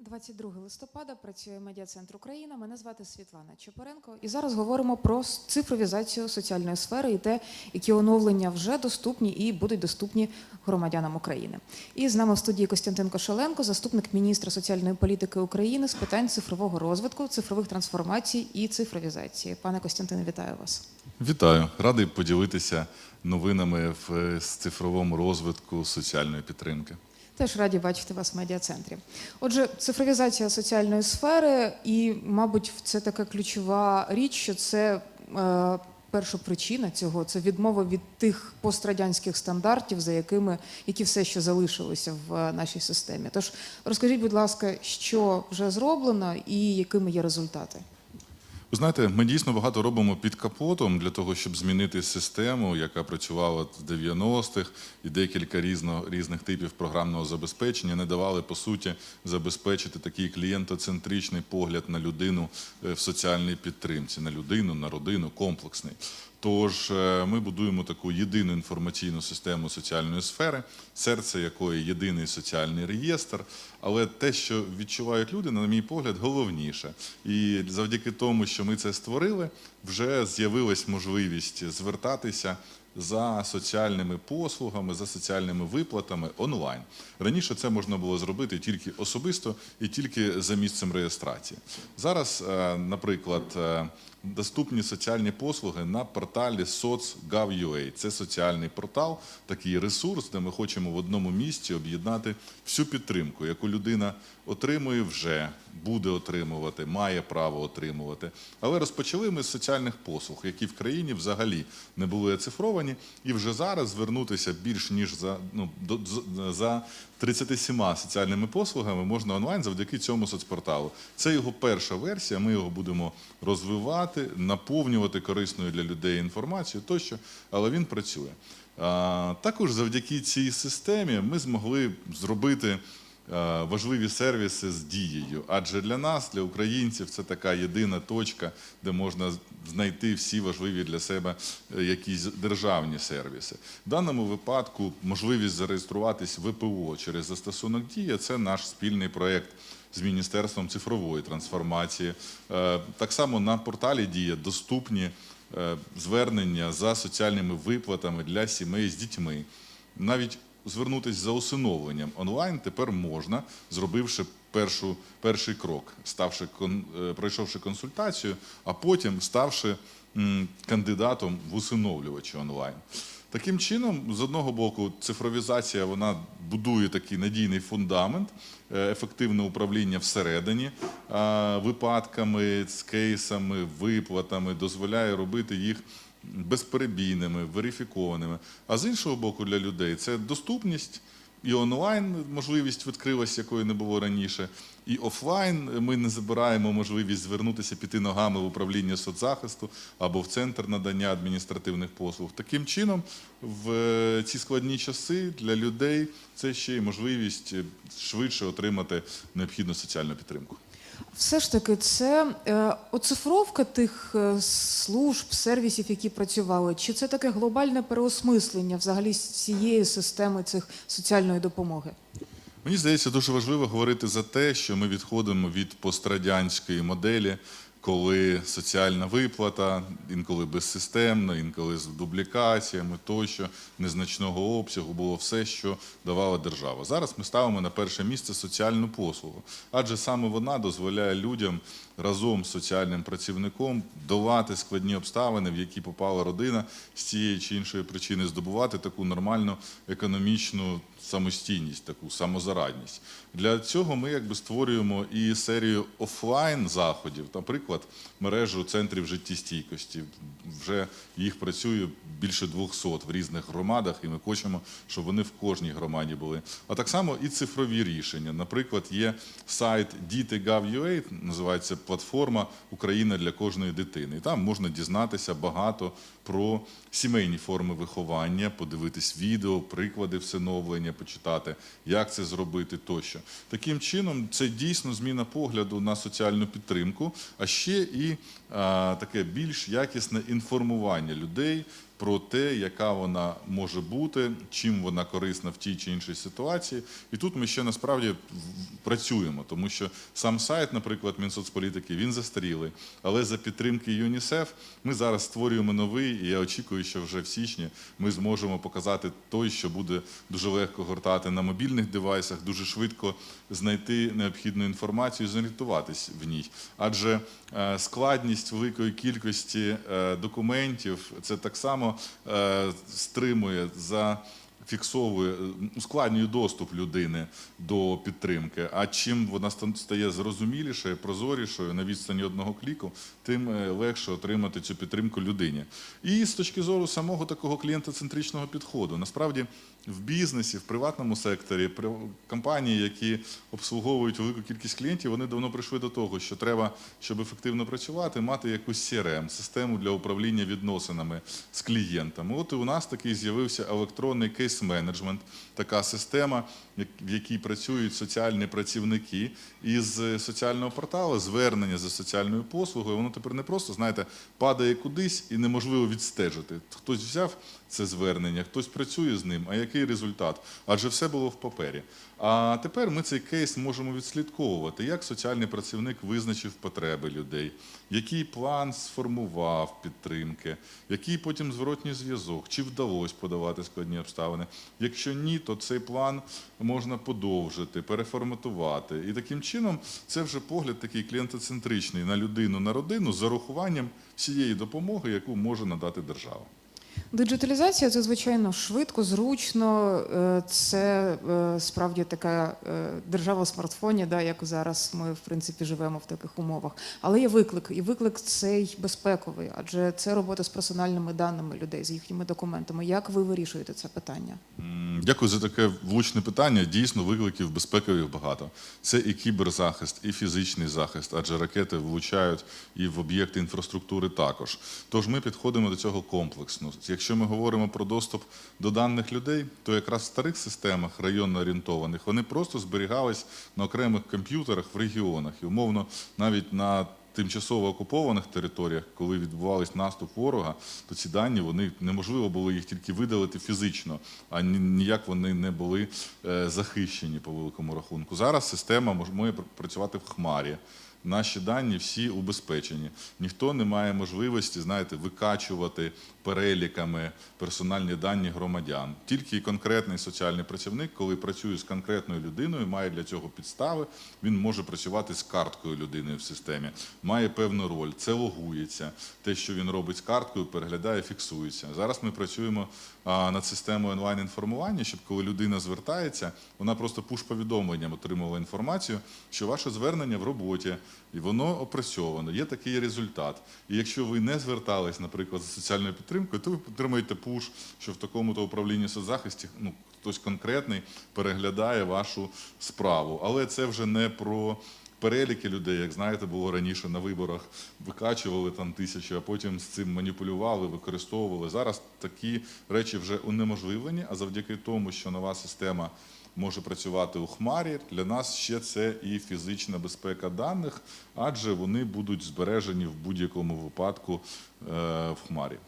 22 листопада працює медіа-центр Україна. Мене звати Світлана Чепоренко. І зараз говоримо про цифровізацію соціальної сфери і те, які оновлення вже доступні і будуть доступні громадянам України. І з нами в студії Костянтин Кошеленко, заступник міністра соціальної політики України з питань цифрового розвитку, цифрових трансформацій і цифровізації. Пане Костянтине, вітаю вас. Вітаю, радий поділитися новинами в е, цифровому розвитку соціальної підтримки. Теж раді бачити вас в медіа-центрі. Отже, цифровізація соціальної сфери, і, мабуть, це така ключова річ, що це е, перша причина цього це відмова від тих пострадянських стандартів, за якими які все ще залишилися в е, нашій системі. Тож розкажіть, будь ласка, що вже зроблено і якими є результати? Ви знаєте, ми дійсно багато робимо під капотом для того, щоб змінити систему, яка працювала з 90-х, і декілька різно, різних типів програмного забезпечення не давали по суті забезпечити такий клієнтоцентричний погляд на людину е, в соціальній підтримці, на людину, на родину, комплексний. Тож е, ми будуємо таку єдину інформаційну систему соціальної сфери, серце якої єдиний соціальний реєстр. Але те, що відчувають люди, на мій погляд, головніше. І завдяки тому, що ми це створили, вже з'явилась можливість звертатися за соціальними послугами, за соціальними виплатами онлайн. Раніше це можна було зробити тільки особисто і тільки за місцем реєстрації. Зараз, е, наприклад, е, доступні соціальні послуги на порталі soc.gov.ua. Це соціальний портал, такий ресурс, де ми хочемо в одному місці об'єднати всю підтримку, яку людина отримує вже, буде отримувати, має право отримувати. Але розпочали ми з соціальних послуг, які в країні взагалі не були оцифровані, і вже зараз звернутися більш ніж за ну до за 37 соціальними послугами можна онлайн завдяки цьому соцпорталу. Це його перша версія. Ми його будемо розвивати, наповнювати корисною для людей інформацією тощо, але він працює. Також завдяки цій системі ми змогли зробити важливі сервіси з дією. Адже для нас, для українців, це така єдина точка, де можна знайти всі важливі для себе е, якісь державні сервіси. В даному випадку можливість зареєструватись в ВПО через застосунок Дія це наш спільний проєкт. З Міністерством цифрової трансформації. Е, Так само на порталі Дія доступні е, звернення за соціальними виплатами для сімей з дітьми. Навіть звернутися за усиновленням онлайн тепер можна, зробивши першу, перший крок, ставши е, пройшовши консультацію, а потім ставши кандидатом в усиновлювачі онлайн. Таким чином, з одного боку, цифровізація вона будує такий надійний фундамент, е, ефективне управління всередині випадками, з кейсами, виплатами, дозволяє робити їх безперебійними, верифікованими. А з іншого боку, для людей це доступність. І онлайн можливість відкрилась, якої не було раніше, і офлайн ми не забираємо можливість звернутися, піти ногами в управління соцзахисту або в центр надання адміністративних послуг. Таким чином, в е, ці складні часи для людей це ще й можливість е, швидше отримати необхідну соціальну підтримку. Все ж таки, це е, оцифровка тих е, служб, сервісів, які працювали, чи це таке глобальне переосмислення взагалі цієї системи цих соціальної допомоги? Мені здається, дуже важливо говорити за те, що ми відходимо від пострадянської моделі, коли соціальна виплата, інколи безсистемно, інколи з дублікаціями, тощо незначного обсягу було все, що давала держава. Зараз ми ставимо на перше місце соціальну послугу, адже саме вона дозволяє людям разом з соціальним працівником долати складні обставини, в які попала родина з цієї чи іншої причини, здобувати таку нормальну економічну самостійність, таку самозарадність. Для цього ми якби створюємо і серію офлайн заходів, наприклад, мережу центрів життєстійкості. Вже їх працює більше 200 в різних громадах, і ми хочемо, щоб вони в кожній громаді були. А так само і цифрові рішення. Наприклад, є сайт діти.gov.ua, називається платформа Україна для кожної дитини. І там можна дізнатися багато про сімейні форми виховання, подивитись відео, приклади всиновлення, почитати, як це зробити тощо. Таким чином, це дійсно зміна погляду на соціальну підтримку, а ще і таке більш якісне інформування людей про те, яка вона може бути, чим вона корисна в тій чи іншій ситуації. І тут ми ще насправді працюємо, тому що сам сайт, наприклад, Мінсоцполітики, він застарілий. Але за підтримки ЮНІСЕФ ми зараз створюємо новий, і я очікую, що вже в січні ми зможемо показати той, що буде дуже легко гортати на мобільних девайсах, дуже швидко знайти необхідну інформацію і зорієнтуватись в ній. Адже е, складність великої кількості е, документів це так само е, стримує за. Фіксовує, е, ускладнює доступ людини до підтримки. А чим вона ста- стає зрозумілішою, прозорішою на відстані одного кліку, тим е, легше отримати цю підтримку людині. І з точки зору самого такого клієнтоцентричного підходу, насправді в бізнесі, в приватному секторі, компанії, які обслуговують велику кількість клієнтів, вони давно прийшли до того, що треба, щоб ефективно працювати, мати якусь CRM, систему для управління відносинами з клієнтами. От і у нас такий з'явився електронний кейс-менеджмент, така система, в якій працюють соціальні працівники із соціального порталу, звернення за соціальною послугою. Воно тепер не просто, знаєте, падає кудись і неможливо відстежити. Хтось взяв це звернення, хтось працює з ним, а який результат? Адже все було в папері. А тепер ми цей кейс можемо відслідковувати, як соціальний працівник визначив потреби людей, який план сформував підтримки, який потім зворотній зв'язок, чи вдалося подавати складні обставини. Якщо ні, то цей план можна подовжити, переформатувати. І таким чином це вже погляд такий клієнтоцентричний на людину, на родину з урахуванням всієї допомоги, яку може надати держава. Диджиталізація це звичайно швидко, зручно. е, Це е, справді така е, держава в смартфоні, да, як зараз ми в принципі живемо в таких умовах. Але є виклик, і виклик цей безпековий, адже це робота з персональними даними людей, з їхніми документами. Як ви вирішуєте це питання? Дякую за таке влучне питання. Дійсно, викликів безпекових багато. Це і кіберзахист, і фізичний захист, адже ракети влучають і в об'єкти інфраструктури також. Тож ми підходимо до цього комплексно. Якщо ми говоримо про доступ до даних людей, то якраз в старих системах районно орієнтованих вони просто зберігались на окремих комп'ютерах в регіонах і умовно навіть на тимчасово окупованих територіях, коли відбувався наступ ворога, то ці дані вони неможливо було їх тільки видалити фізично, а ніяк вони не були е, захищені по великому рахунку. Зараз система може працювати в хмарі. Наші дані всі убезпечені. Ніхто не має можливості, знаєте, викачувати переліками персональні дані громадян. Тільки конкретний соціальний працівник, коли працює з конкретною людиною, має для цього підстави. Він може працювати з карткою людини в системі, має певну роль. Це логується. Те, що він робить з карткою, переглядає, фіксується. Зараз ми працюємо над системою онлайн-інформування, щоб коли людина звертається, вона просто пуш-повідомленням отримувала інформацію, що ваше звернення в роботі, і воно опрацьовано. Є такий результат. І якщо ви не звертались, наприклад, за соціальною підтримкою, то ви отримаєте пуш, що в такому-то управлінні соцзахисті ну, хтось конкретний переглядає вашу справу. Але це вже не про переліки людей, як знаєте, було раніше на виборах, викачували там тисячі, а потім з цим маніпулювали, використовували. Зараз такі речі вже унеможливлені, а завдяки тому, що нова система може працювати у хмарі, для нас ще це і фізична безпека даних, адже вони будуть збережені в будь-якому випадку е, в хмарі.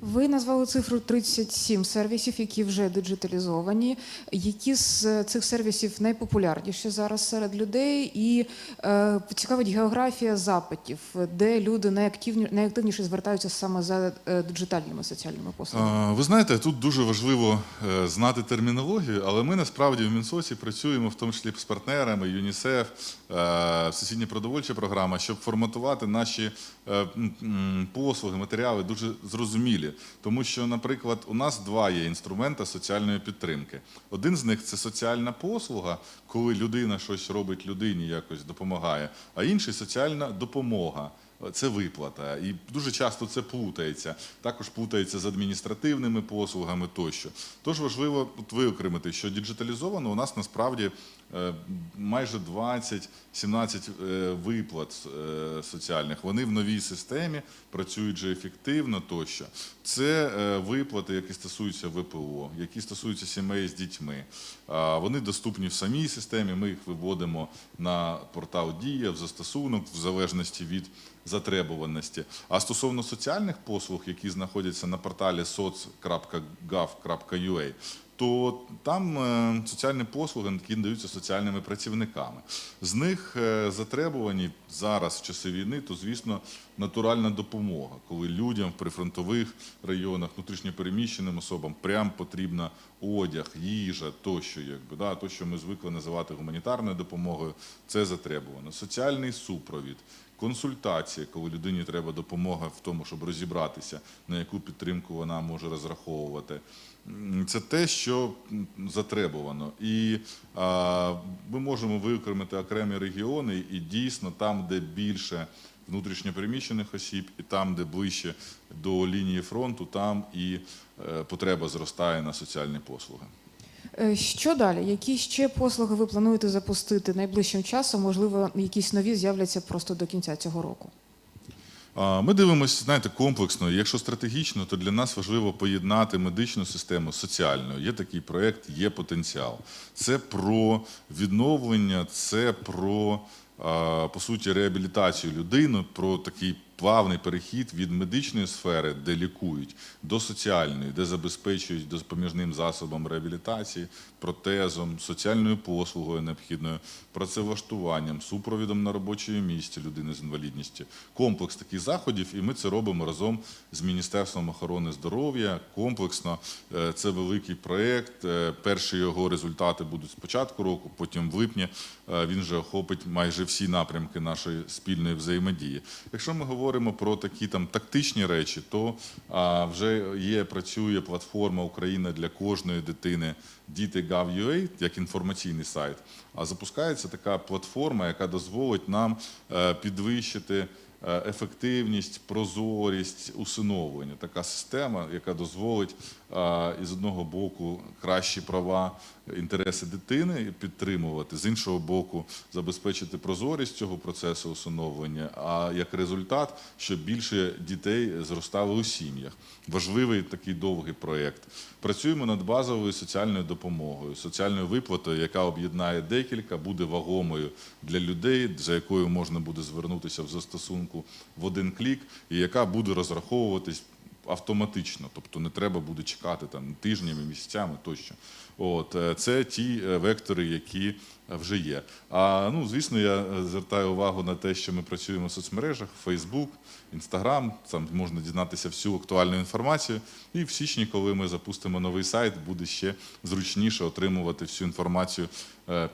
Ви назвали цифру 37 сервісів, які вже диджиталізовані. Які з цих сервісів найпопулярніші зараз серед людей? І е, цікавить географія запитів, де люди найактивні, найактивніше звертаються саме за е, диджитальними соціальними послугами. Ви знаєте, тут дуже важливо е, знати термінологію, але ми насправді в Мінсоці працюємо в тому числі з партнерами ЮНІСЕФ, е, Всесвітня продовольча програма, щоб форматувати наші послуги, матеріали дуже зрозумілі. Тому що, наприклад, у нас два є інструмента соціальної підтримки. Один з них це соціальна послуга, коли людина щось робить людині, якось допомагає, а інший соціальна допомога. Це виплата, і дуже часто це плутається. Також плутається з адміністративними послугами тощо. Тож важливо тут виокремити, що діджиталізовано у нас насправді майже 20-17 е, виплат е, соціальних. Вони в новій системі працюють вже ефективно тощо. Це е, виплати, які стосуються ВПО, які стосуються сімей з дітьми. Вони доступні в самій системі. Ми їх виводимо на портал Дія в застосунок в залежності від затребуваності. А стосовно соціальних послуг, які знаходяться на порталі soc.gov.ua, то там е, соціальні послуги які надаються соціальними працівниками. З них е, затребувані зараз в часи війни, то звісно натуральна допомога, коли людям в прифронтових районах, внутрішньопереміщеним особам прям потрібна одяг, їжа тощо, якби да, то, що ми звикли називати гуманітарною допомогою, це затребувано. Соціальний супровід. Консультація, коли людині треба допомога в тому, щоб розібратися, на яку підтримку вона може розраховувати. Це те, що затребувано. І а, ми можемо виокремити окремі регіони, і дійсно там, де більше внутрішньопереміщених осіб, і там, де ближче до лінії фронту, там і е, потреба зростає на соціальні послуги. Е, Що далі? Які ще послуги ви плануєте запустити найближчим часом? Можливо, якісь нові з'являться просто до кінця цього року. Ми дивимося, знаєте, комплексно. Якщо стратегічно, то для нас важливо поєднати медичну систему з соціальною. Є такий проект, є потенціал. Це про відновлення, це про по суті реабілітацію людини, про такий плавний перехід від медичної сфери, де лікують, до соціальної, де забезпечують допоміжним засобом реабілітації, протезом, соціальною послугою необхідною, працевлаштуванням, супровідом на робочому місці людини з інвалідністю. Комплекс таких заходів, і ми це робимо разом з Міністерством охорони здоров'я. Комплексно Е, це великий проєкт. Е, Перші його результати будуть з початку року, потім в липні е, він вже охопить майже всі напрямки нашої спільної взаємодії. Якщо ми говоримо про такі там тактичні речі, то а, вже є працює платформа Україна для кожної дитини Діти.gov.ua, як інформаційний сайт. А запускається така платформа, яка дозволить нам е, підвищити е, ефективність, прозорість усиновлення. Така система, яка дозволить е, із одного боку кращі права, інтереси дитини підтримувати, з іншого боку, забезпечити прозорість цього процесу усиновлення. А як результат, щоб більше дітей зростали у сім'ях. Важливий такий довгий проєкт. Працюємо над базовою соціальною допомогою, соціальною виплатою, яка об'єднає декілька, буде вагомою для людей, за якою можна буде звернутися в застосунку в один клік, і яка буде розраховуватись автоматично, тобто не треба буде чекати там тижнями, місяцями тощо. От е, це ті е, вектори, які е, вже є. А ну звісно, я звертаю увагу на те, що ми працюємо в соцмережах: Facebook, Instagram, там можна дізнатися всю актуальну інформацію. І в січні, коли ми запустимо новий сайт, буде ще зручніше отримувати всю інформацію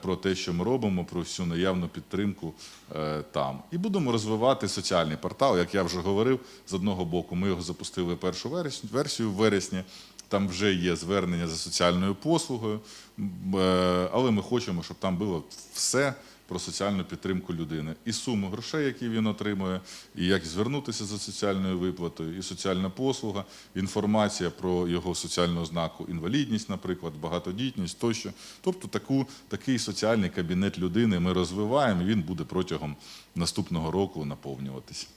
про те, що ми робимо, про всю наявну підтримку там. І будемо розвивати соціальний портал. Як я вже говорив, з одного боку, ми його запустили першу версію в вересні. Там вже є звернення за соціальною послугою, е, але ми хочемо, щоб там було все про соціальну підтримку людини. І суму грошей, які він отримує, і як звернутися за соціальною виплатою, і соціальна послуга, інформація про його соціальну ознаку, інвалідність, наприклад, багатодітність тощо. Тобто таку, такий соціальний кабінет людини ми розвиваємо, і він буде протягом наступного року наповнюватися.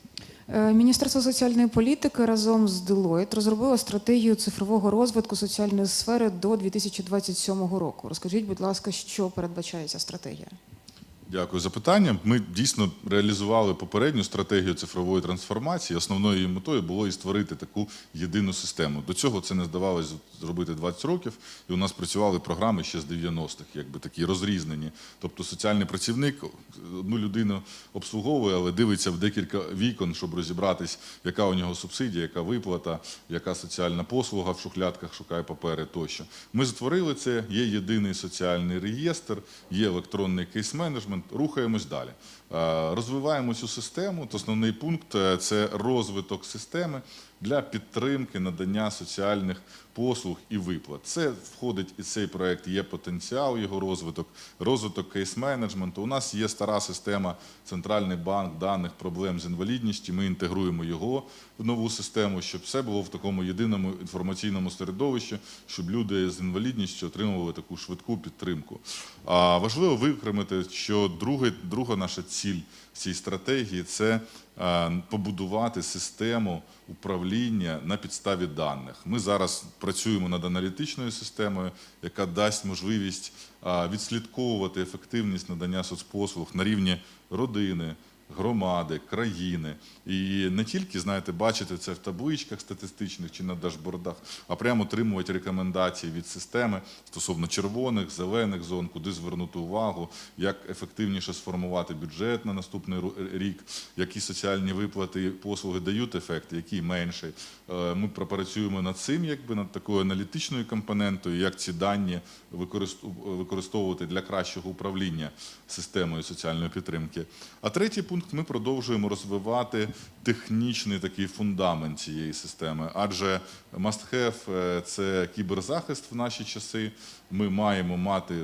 Е, Міністерство соціальної політики разом з Deloitte розробило стратегію цифрового розвитку соціальної сфери до 2027 року. Розкажіть, будь ласка, що передбачає ця стратегія? Дякую за питання. Ми дійсно реалізували попередню стратегію цифрової трансформації. Основною її метою було і створити таку єдину систему. До цього це не здавалось зробити 20 років, і у нас працювали програми ще з 90-х, якби такі розрізнені. Тобто соціальний працівник одну людину обслуговує, але дивиться в декілька вікон, щоб розібратись, яка у нього субсидія, яка виплата, яка соціальна послуга в шухлядках шукає папери тощо. Ми створили це. Є єдиний соціальний реєстр, є електронний кейс-менеджмент. Рухаємось далі. Е, Розвиваємо цю систему. То основний пункт е, це розвиток системи для підтримки надання соціальних послуг і виплат. Це входить і цей проект. Є потенціал його розвиток, розвиток кейс-менеджменту. У нас є стара система, центральний банк даних проблем з інвалідністю. Ми інтегруємо його в нову систему, щоб все було в такому єдиному інформаційному середовищі, щоб люди з інвалідністю отримували таку швидку підтримку. А важливо виокремити, що друга наша ціль цієї стратегії це е, побудувати систему управління на підставі даних. Ми зараз працюємо над аналітичною системою, яка дасть можливість е, відслідковувати ефективність надання соцпослуг на рівні родини, громади, країни. І не тільки, знаєте, бачити це в табличках статистичних чи на дашбордах, а прямо отримувати рекомендації від системи стосовно червоних, зелених зон, куди звернути увагу, як ефективніше сформувати бюджет на наступний рік, які соціальні виплати і послуги дають ефект, які менше. Е, Ми пропрацюємо над цим, якби над такою аналітичною компонентою, як ці дані використовувати для кращого управління системою соціальної підтримки. А третій пункт ми продовжуємо розвивати технічний такий фундамент цієї системи, адже must-have е, – це кіберзахист в наші часи. Ми маємо мати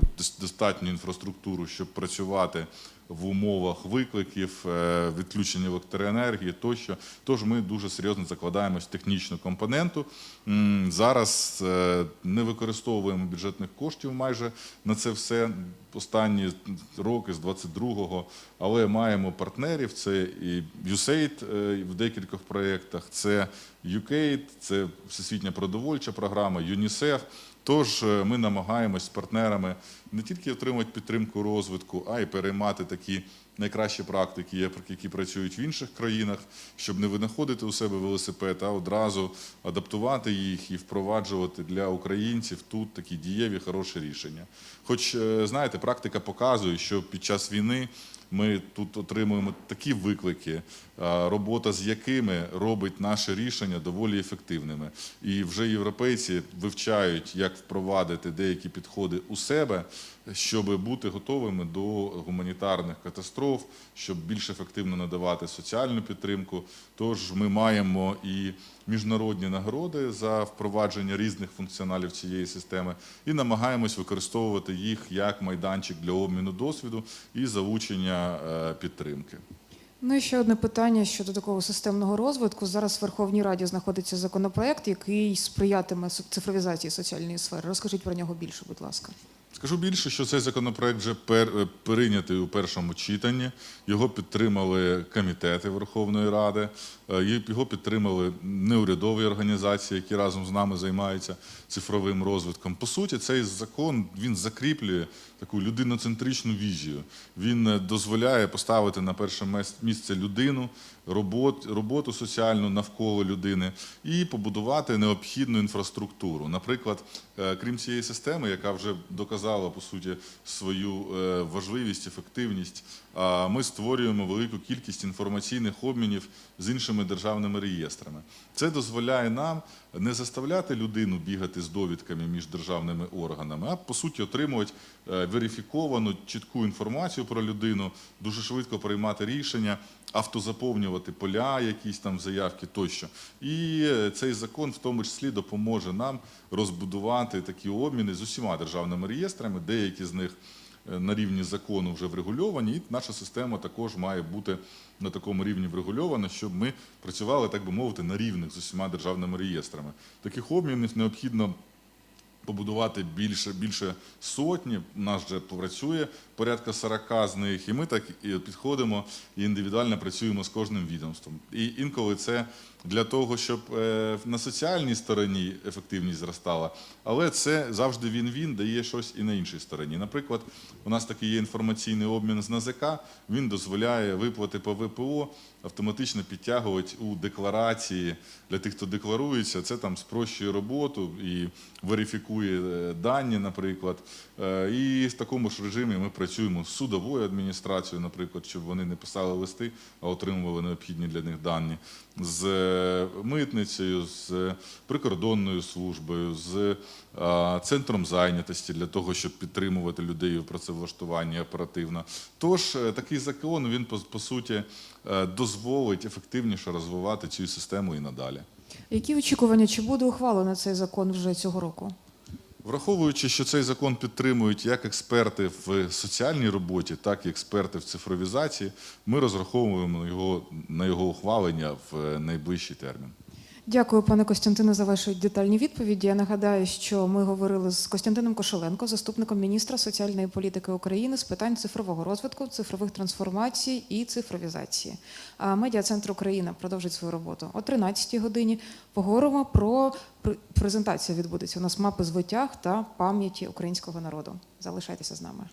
достатню інфраструктуру, щоб працювати в умовах викликів, е, відключення електроенергії тощо. Тож ми дуже серйозно закладаємось в технічну компоненту. Зараз е, не використовуємо бюджетних коштів майже на це все останні роки з 22-го, але маємо партнерів. Це і USAID е, в декількох проєктах, це UKAID, це Всесвітня продовольча програма, ЮНІСЕФ. Тож е, ми намагаємось з партнерами не тільки отримати підтримку розвитку, а й переймати такі найкращі практики, які працюють в інших країнах, щоб не винаходити у себе велосипед, а одразу адаптувати їх і впроваджувати для українців тут такі дієві хороші рішення. Хоч е, знаєте, практика показує, що під час війни ми тут отримуємо такі виклики, робота з якими робить наші рішення доволі ефективними. І вже європейці вивчають, як впровадити деякі підходи у себе, щоб бути готовими до гуманітарних катастроф, щоб більш ефективно надавати соціальну підтримку. Тож ми маємо і міжнародні нагороди за впровадження різних функціоналів цієї системи і намагаємось використовувати їх як майданчик для обміну досвіду і залучення е, підтримки. Ну і ще одне питання щодо такого системного розвитку. Зараз в Верховній Раді знаходиться законопроект, який сприятиме цифровізації соціальної сфери. Розкажіть про нього більше, будь ласка. Скажу більше, що цей законопроект вже пер, е, прийнятий у першому читанні. Його підтримали комітети Верховної Ради, е, його підтримали неурядові організації, які разом з нами займаються цифровим розвитком. По суті, цей закон він закріплює таку людиноцентричну візію. Він е, дозволяє поставити на перше місце людину, робот, роботу соціальну навколо людини і побудувати необхідну інфраструктуру. Наприклад, е, крім цієї системи, яка вже доказала по суті свою е, важливість, ефективність, ми створюємо велику кількість інформаційних обмінів з іншими державними реєстрами. Це дозволяє нам не заставляти людину бігати з довідками між державними органами, а по суті отримувати е, верифіковану чітку інформацію про людину, дуже швидко приймати рішення, автозаповнювати поля, якісь там заявки тощо. І е, цей закон в тому числі допоможе нам розбудувати такі обміни з усіма державними реєстрами, деякі з них е, на рівні закону вже врегульовані, і наша система також має бути на такому рівні врегульована, щоб ми працювали, так би мовити, на рівних з усіма державними реєстрами. Таких обмінів необхідно побудувати більше, більше сотні. У нас вже працює порядка 40 з них, і ми так і підходимо і індивідуально працюємо з кожним відомством. І інколи це для того, щоб е, на соціальній стороні ефективність зростала, але це завжди він-він дає щось і на іншій стороні. Наприклад, у нас такий є інформаційний обмін з НАЗК, він дозволяє виплати по ВПО автоматично підтягувати у декларації для тих, хто декларується. Це там спрощує роботу і верифікує е, дані, наприклад. Е, І в такому ж режимі ми працюємо з судовою адміністрацією, наприклад, щоб вони не писали листи, а отримували необхідні для них дані, з митницею, з прикордонною службою, з е, центром зайнятості для того, щоб підтримувати людей у працевлаштуванні оперативно. Тож е, такий закон він по суті е, дозволить ефективніше розвивати цю систему і надалі. Які очікування, чи буде ухвалено цей закон вже цього року? Враховуючи, що цей закон підтримують як експерти в соціальній роботі, так і експерти в цифровізації, ми розраховуємо його на його ухвалення в найближчий термін. Дякую, пане Костянтине, за ваші детальні відповіді. Я нагадаю, що ми говорили з Костянтином Кошеленко, заступником міністра соціальної політики України з питань цифрового розвитку, цифрових трансформацій і цифровізації. А медіа-центр Україна продовжить свою роботу о 13-й годині. Поговоримо про презентацію. Відбудеться у нас мапи звитяг та пам'яті українського народу. Залишайтеся з нами.